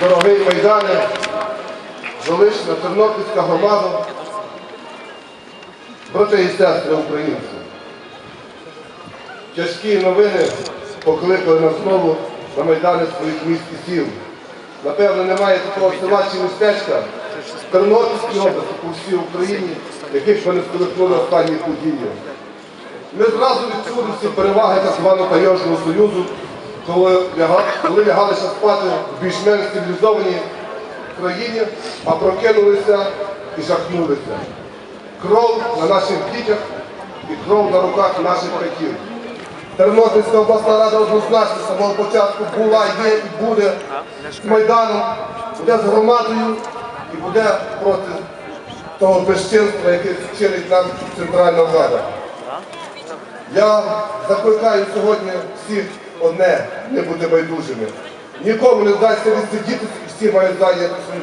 дорогий Майдане, Залишна Тернопільська громада, брати і сестри українці. Тяжкі новини покликали нас знову на Майдани своїх міст і сіл. Напевно, немає такого села чи містечка в Тернопільській області по всій Україні, яких би не сколихнули останні події. Ми зразу відчули всі переваги так званого Таєшного Союзу, коли, лягалися спати в більш-менш цивілізованій країні, а прокинулися і жахнулися. Кров на наших дітях і кров на руках наших батьків. Тернопільська обласна рада однозначно з самого початку була, є і буде з Майданом, буде з громадою і буде проти того безчинства, яке чинить нам центральна влада. Я закликаю сьогодні всіх одне не бути байдужими. Нікому не вдасться відсидіти, всі мають зайняти свою